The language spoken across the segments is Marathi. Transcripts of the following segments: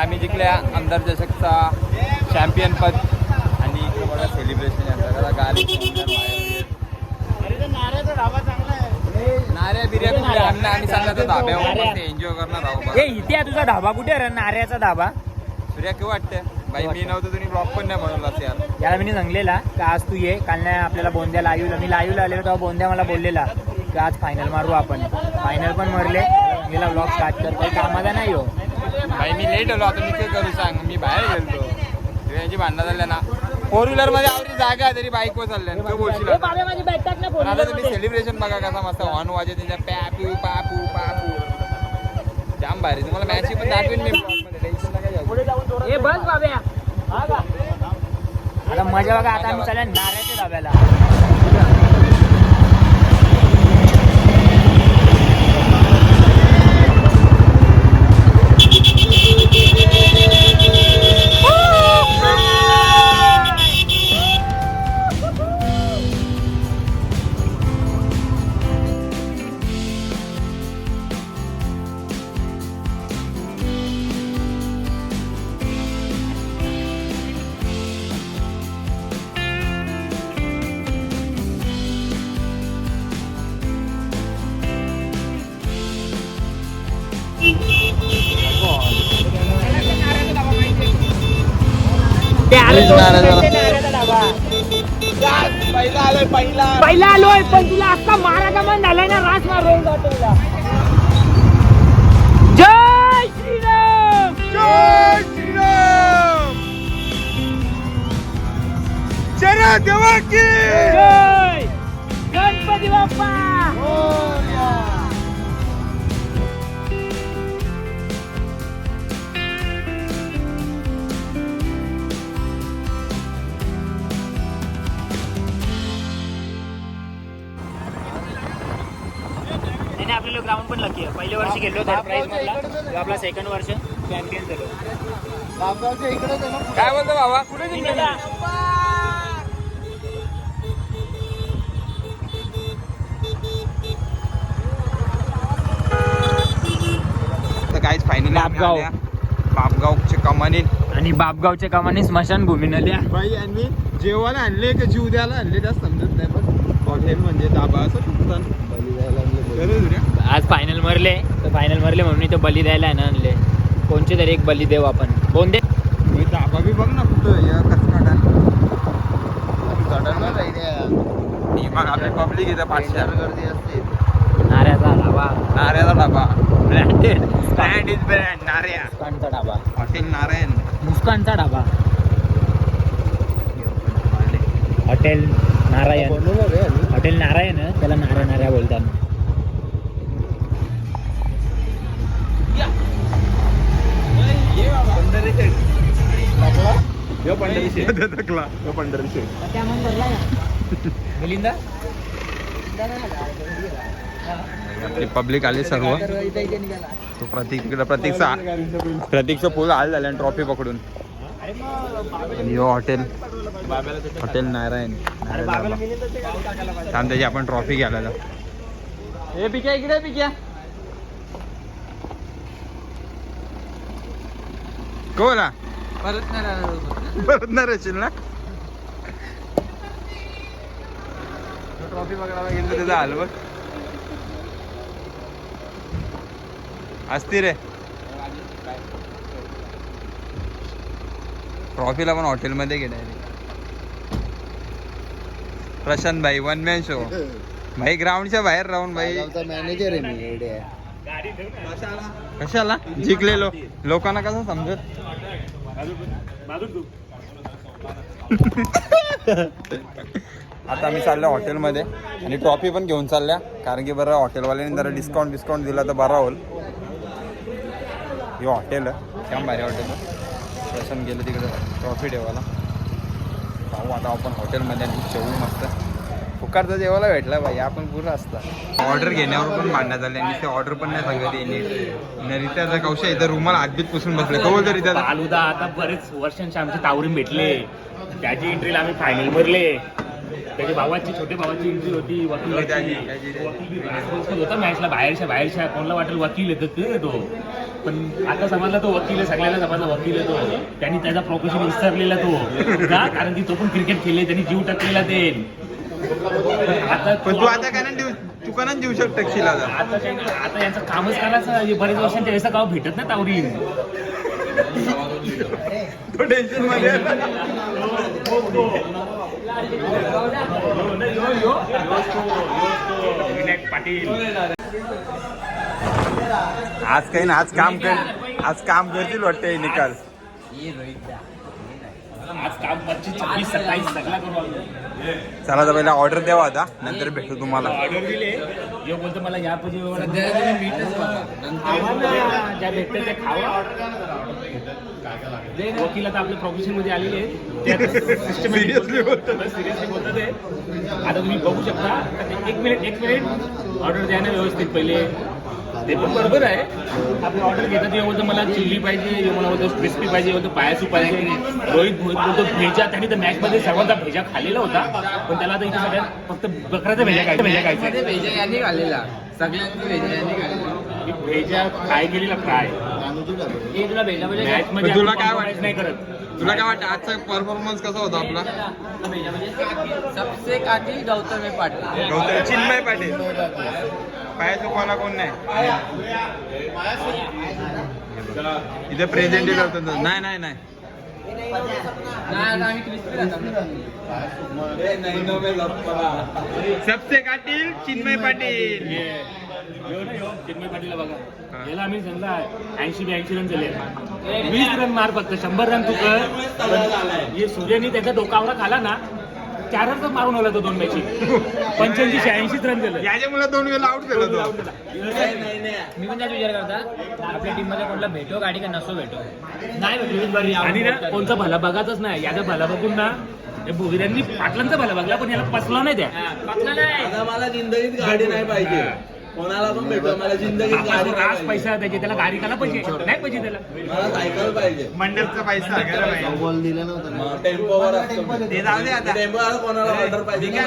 आम्ही जिंकल्या आमदार चषकचा चॅम्पियन पद. आणि इकडे बघा सेलिब्रेशन यांचं गाडी नाऱ्या बिर्या धाब्यावर एन्जॉय करणार आहोत ए इथे आहे तुझा ढाबा कुठे आहे रे? नाऱ्याचा ढाबा. सूर्या केव्हा वाटतं बाई मी नव्हतं तुम्ही ब्लॉग पण नाही बनवलास यार. याला मी सांगलेला का आज तू ये? काल नाही आपल्याला बोंद्या लाईव्हला मी लाईव्हला आलेलो तेव्हा बोंद्या मला बोललेला की आज फायनल मारू आपण. फायनल पण मरले. गेला ब्लॉग स्टार्ट कर काही कामाचा नाही हो. बाई मी लेट आलो आता मी काय करू सांग? मी बाहेर गेलो यांची भांडणं झाल्या ना. फोर व्हीलरमध्ये आवडी जागा आहे तरी बाईक वर चालल्या तू बोलशील आता. बाबा, तुम्ही. सेलिब्रेशन बघा कसा मस्त हॉर्न वाजत त्याच्या पॅपू पापू पापू. जाम भारी. तुम्हाला मॅच पण दाखवेन मी. बस बाब्या आता मजा बघा आता आम्ही चालल्या नाऱ्याच्या धाब्याला पहिला आलोय पण तुला अख्खा माराचा मन झालाय ना रास मारून हॉटेलला जय श्रीराम! जय गणपती बाप्पा! आपल्याला ग्राउंड पण लकी आहे. पहिल्या वर्षी गेलो थर्ड प्राईज मधला. आपला सेकंड वर्ष चॅम्पियन झालो. काय बोलतो बाबा? कुठे जिंकले तर काहीच फायनली बापगाव. बापगावचे कमानी आणि बापगावच्या कामाने स्मशानभूमी नल्या. बाई आणि मी जेवण आणले का जीव द्यायला आणले जास्त समजत नाही पण हॉटेल म्हणजे दाबा असं आज फायनल मरले तर फायनल मरले म्हणून इथं बली द्यायला आहे ना आणले. कोणचे तरी एक बली देऊ आपण. बोंदे दाबा बी बघ ना कुठं या कसं मग आपली पब्लिक इथं पाचशे. गर्दी असते. नाऱ्याचा dhaba नाऱ्याचा dhaba. Branded brand is brand Narya. मुस्कानचा dhaba hotel Narayan. मुस्कानचा ढाबा हॉटेल नारायण. हॉटेल नारायण त्याला नाऱ्या नाऱ्या बोलतात. मिलिंदा आपली पब्लिक आली सर्व. तो प्रतीक इकडे प्रतीकचा प्रतीकचं फुल हाल झालं ट्रॉफी पकडून. हो हॉटेल. हॉटेल नारायण. थांब त्याची आपण ट्रॉफी घ्यायला. ए पिक्या इकडे पिक्या. कोला परत नाही नाही राहशील ना? ट्रॉफी बघायला गेलं त्याचा हाल बघ. असती रे ट्रॉफीला पण हॉटेलमध्ये गेलाय रे. प्रशांत भाई वन मॅन शो भाई ग्राउंडच्या बाहेर राहून भाई. मॅनेजर आहे मी कशाला? जिंकलेलो. लोकांना कसं समजत? आता आम्ही चाललो हॉटेलमध्ये आणि ट्रॉफी पण घेऊन चालल्या कारण की बरं हॉटेलवाल्याने जरा डिस्काउंट डिस्काउंट दिला तर बरा होईल. हे हॉटेल छान भारी हॉटेल आहे. प्रशांत गेलं तिकडे ट्रॉफी ठेवायला. पाहू आता आपण हॉटेलमध्ये आणि जेवू मस्त. फुकारचा जेवायला भेटला भाई आपण पुरं असता. ऑर्डर घेण्यावर पण मांडण्यात आले आणि ते ऑर्डर पण नाही सांगत रित्याचा कौशा इथं रुमाला हातबीत पुसून बसले. तो बोलतो रित्याचा फालुदा आता बरेच वर्षांचे आमचे तावरीन भेटले. त्याची एंट्रीला आम्ही फायनल भरले. त्याच्या भावाची छोट्या भावाची एंट्री होती वकील हो, होता. मॅचला बाहेरच्या बाहेरच्या कोणाला वाटेल वकील येतं ते तो. पण आता समजला तो वकील आहे सगळ्यांना समजला वकील आहे तो. त्यांनी त्याचा प्रोफेशन विसरलेला तो. का कारण की तो पण क्रिकेट खेळले त्यांनी जीव टाकलेला ते पण तू आता काय नाही देऊ तू का नाही देऊ शकतो शिलाचा आता काय- आता यांचं कामच करायचं हे बरेच वर्षांच्या वेळेस गाव भेटत नाही तावरी तो टेन्शनमध्ये आहे. विनायक पाटील आज काही ना आज काम कर आज काम करतील वाटते निकाल आज काम पच्चीस छब्बीस सत्तावीस सगळा करू. चला तर पहिला ऑर्डर द्यावा आता नंतर भेटू तुम्हाला. ऑर्डर दिले. यो बोलतो मला या ज्या भेटतं ते खावं. वकील आता आपल्या प्रोफेशनमध्ये आलेले सिरियसली बोलतात सिरियसली बोलतात ते. आता तुम्ही बघू शकता. एक मिनिट एक मिनिट ऑर्डर द्या ना व्यवस्थित पहिले. ते पण बरोबर आहे. आपण ऑर्डर घेतात बोलतो मला चिल्ली पाहिजे मला बोलतो क्रिस्पी पाहिजे बोलतो पायासू पाहिजे रोहित भोईत बोलतो भेजा. त्यांनी तर मॅच मध्ये सर्वांचा भेजा खाल्लेला होता. पण त्याला आता इथे सगळ्यात फक्त बकराचा भेजा खायचा. भेजा खायचा. भेजा यांनी घालेला सगळ्यांनी भेजा यांनी भेजा फ्राय केलेला फ्राय. तुला भेजा पण तुला काय वाटतं? नाही करत. तुला काय वाटतं आजचा परफॉर्मन्स कसा होता आपला? सबसे काठी गौतम हे पाटील. गौतम चिन्मय पाटील. पायाचं कोणा कोण नाही. इथे प्रेझेंट होतं. नाही नाही नाही. सबसे काटील चिन्मय पाटील. चिन्मय पाटीलला बघा. याला आम्ही समजा ऐंशी ब्याऐंशी रन झाले वीस रन मार फक्त शंभर रन तू कर. हे सूर्याने त्याचा डोकावडा खाला ना चारच रन मारून आला तो दोन मॅची पंच्याऐंशी शहाऐंशीच रन झालं याच्यामुळे दोन वेळेला आउट झाला तो. मी पण त्याच विचार करता आपल्या टीममध्ये कोणला भेटो गाडी का नसो भेटो? नाही भेटली आणि ना कोणचा भला बघातच नाही. याचा भला बघून ना हे भोगिऱ्यांनी पाटलांचा भला बघला पण याला पसला नाही त्या. मला जिंदगीत गाडी नाही पाहिजे. कोणाला पण भेटो मला जिंदगीत गाडी आज पैसा द्यायचे त्याला गाडी काला पैसे नाही पैसे त्याला. मला सायकल पाहिजे. मंडपचा पैसा टेम्पोवर असतो. मी. ते जाऊ दे आता. टेम्पो आता कोणाला ऑर्डर पाहिजे? काय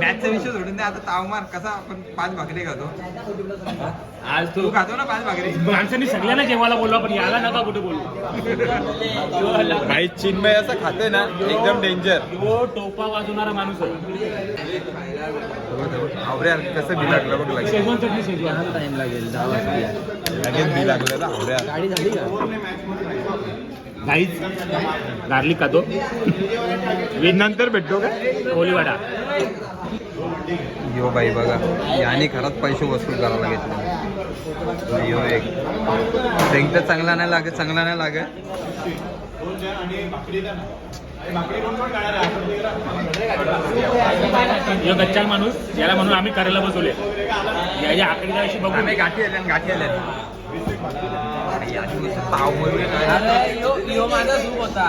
मॅचचा विषय सोडून दे. आता तावमार कसा आपण पाच भाकरी खातो? आज तू खातो ना पाच भाकरी? माणसांनी सगळ्यांना जेवायला बोलवा पण याला नका कुठे बोलू. भाई चिन्मय असं खाते ना एकदम डेंजर तो टोपा वाजवणारा माणूस आहे. आवऱ्या कसं बी लागलं बघ लगेच. शेजवान चटणी शेजवान. टाइम लागेल दहा वाजता लगेच बी लागलं ना आवऱ्या गाडी झाली का? गाईच गार्लिक खातो. नंतर भेटतो का? कोलीवाडा यो बाई बघा याने खरंच पैसे वसूल करायला घेतले. एक. तर चांगला नाही लागत चांगला नाही लागत यो गच्चाल माणूस याला म्हणून आम्ही करायला बसवले याच्या आकडीला अशी बघून. गाठी आल्या गाठी आल्या ताव मरून अरे यो यो माझा सूप होता.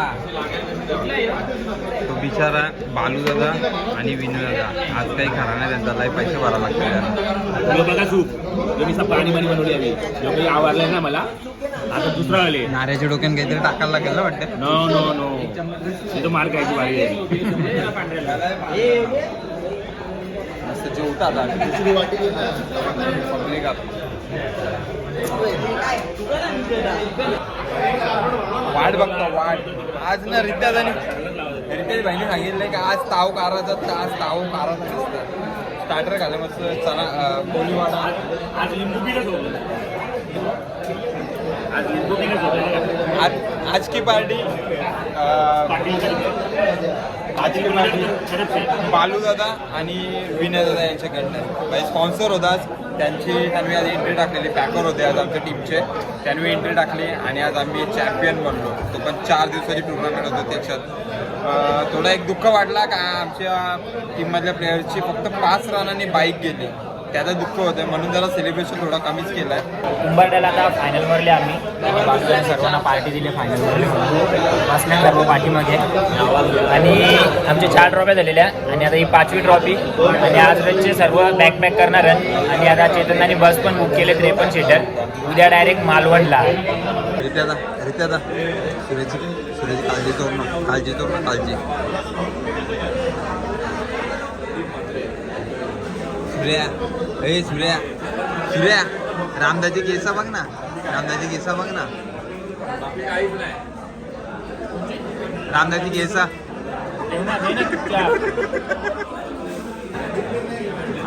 तो बिचारा बालू दादा आणि विनू दादा. आज काही खरा नाही त्यांचा लय पैसे भरावं लागतात यो बघा सूप. यो मी पाणी पाणी बनवली आम्ही. यो काही आवडलाय ना मला आता दुसरा आले. नाऱ्याच्या डोक्यात काहीतरी टाकायला लागेल ना वाटतं? नो नो नो तो मार खायची बारी आहे. जेवता वाट बघता वाट. आज ना रित्याज आणि रित्याज भाईने सांगितलंय की आज ताव काराचा आज ताव काराचा स्टार्टर घाले मस्त चना कोलीवाडा आज लिंबू आज आज की पार्टी? पाटील आज बालू दादा आणि विनय दादा यांच्याकडनं काही स्पॉन्सर होता आज. त्यांची त्यांनी आज एंट्री टाकलेली. पॅकर होते आज आमच्या टीमचे त्यांनी एंट्री टाकली आणि आज आम्ही चॅम्पियन बनलो. तो पण चार दिवसाची टुर्नामेंट होती त्याच्यात. थोडा एक दुःख वाटला का आमच्या टीममधल्या प्लेयर्सची फक्त पाच रनांनी बाईक गेली. त्याचं दुःख होतं म्हणून जरा सेलिब्रेशन थोडा कमीच केलं आहे उंबरट्याला आता फायनल मरले आम्ही. सर्वांना पार्टी दिली फायनल मरले बसल्या सर्व पाठीमागे. आणि आमच्या चार ट्रॉफ्या झालेल्या आणि आता ही पाचवी ट्रॉफी आणि आज रोजचे सर्व बॅक पॅक करणार आहेत. आणि आता चेतनाने बस पण बुक केले त्रेपन्न सीटर उद्या डायरेक्ट मालवणला. रित्यादा रित्यादा. सुरेची सुरेची काळजी करू ना काळजी करू ना काळजी. ए सूर्या. सूर्या रामदाची केसा बघ ना. रामदाची केसा बघ ना. रामदाची केसा.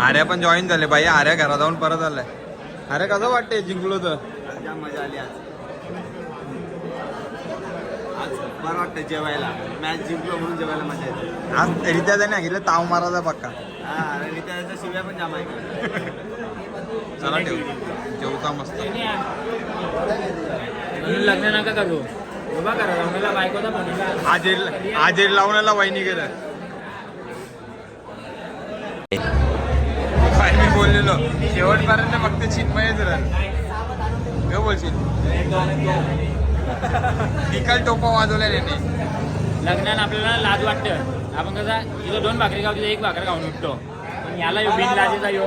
आर्या पण जॉईन झाले बाई. आर्या घरात जाऊन परत आलाय. अरे कसं वाटतंय जिंकलो तर? मजा आली आज. आज बरं वाटतं जेवायला. मॅच जिंकलो म्हणून जेवायला मजा येते. आज रित्या त्याने सांगितलं ताव मारायचा पक्का. हा आणि त्याच्या शिव्या पण जाम आहे चला ठेव. जेवता मस्त. म्हणून लग्न नका करू. उभा करा रमणाला बायकोचा बनवला लावण्याला वहिनी गेलं काय मी बोललेलो शेवटपर्यंत फक्त चिन्मयच राहील काय बोलशील निकाल टोपा वाजवल्या त्याने. लग्नात आपल्याला लाज वाटतं. आपण कसा इथं दोन भाकरी खाऊ तिथं एक भाकर खाऊन उठतो. पण याला यो बिन लाजेचा यो.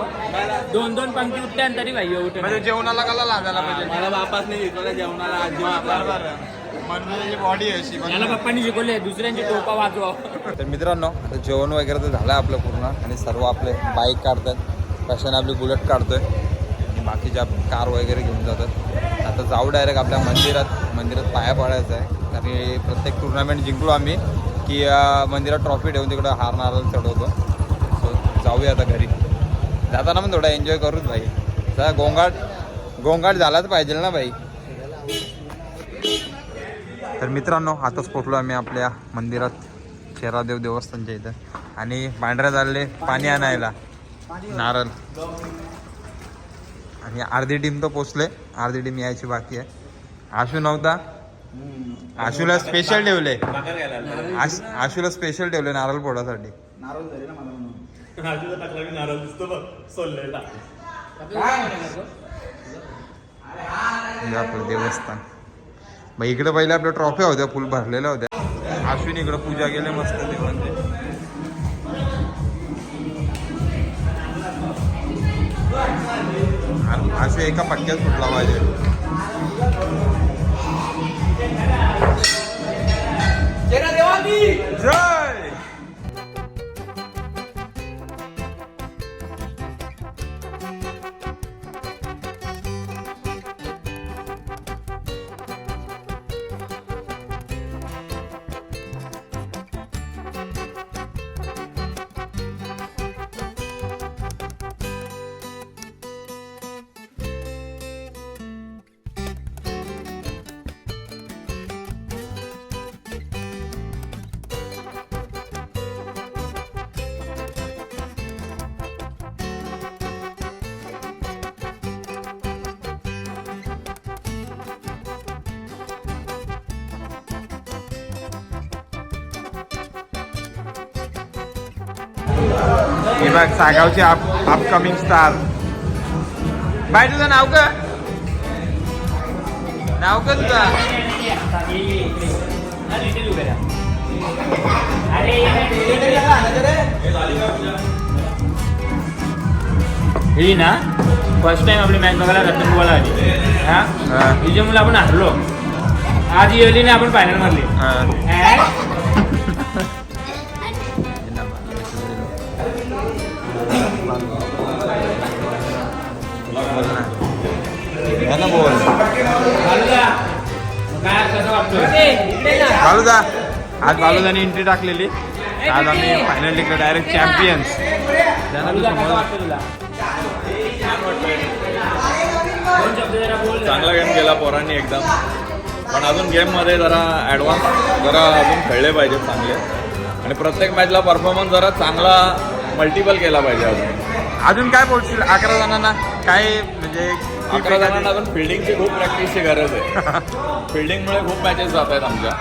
दोन दोन पंक्ती उठते आणि तरी भाई उठत म्हणजे जेवणाला कला लागायला पाहिजे. मला बापास नाही जेवणाला आज बॉडी आहे. अशी याला पप्पांनी शिकवले दुसऱ्यांची टोपा वाजवा. तर मित्रांनो आता जेवण वगैरे तर झालं आपलं पूर्ण आणि सर्व आपले बाईक काढतात. कशाने आपली बुलेट काढतोय. बाकीच्या कार वगैरे घेऊन जातात. आता जाऊ डायरेक्ट आपल्या मंदिरात मंदिरात पाया पडायचं आहे. कारण प्रत्येक टुर्नामेंट जिंकलो आम्ही की मंदिरात ट्रॉफी ठेवून तिकडं हार नारळ चढवतो. सो जाऊया आता घरी. जाताना पण थोडा एन्जॉय करूच भाई. जरा गोंगाट गोंगाट झालाच पाहिजे ना भाई. तर मित्रांनो आताच पोचलो आम्ही आपल्या मंदिरात. शेरादेव देवस्थानच्या इथं. आणि पांढऱ्या झाले पाणी आणायला. नारळ. आणि अर्धी टीम तर पोचले. अर्धी टीम यायची बाकी आहे. आशू नव्हता. आशूला स्पेशल ठेवले. आश- आशूला स्पेशल ठेवले नारळ फोडासाठी. हे आपलं देवस्थान. मग इकडे पहिले आपल्या ट्रॉफ्या होत्या फुल भरलेल्या होत्या. अश्विन इकडे पूजा केली मस्त देवांचे असे एका पट्ट्यात फुटला पाहिजे. हे बघ सागावचे अप अपकमिंग स्टार बाय तुझं नाव का नाव का तुझं. ही ना फर्स्ट टाइम आपली मॅच बघायला रत्नकुवाला आली हा. हिच्यामुळे आपण हरलो. आज आली ना आपण फायनल मारली. बोल. बालूदा, आज बालूदाने एंट्री टाकलेली. आज आम्ही फायनल जिंकलो डायरेक्ट चॅम्पियन्स चांगला गेम केला पोरांनी एकदम. पण अजून गेममध्ये जरा ॲडव्हान्स जरा अजून खेळले पाहिजे चांगले. आणि प्रत्येक मॅचला परफॉर्मन्स जरा चांगला मल्टिपल केला पाहिजे अजून. अजून काय बोलशील? अकरा जणांना काय म्हणजे अकरा जणांना अजून फिल्डिंगची खूप प्रॅक्टिसची गरज आहे. फिल्डिंगमुळे खूप मॅचेस जात आहेत आमच्या.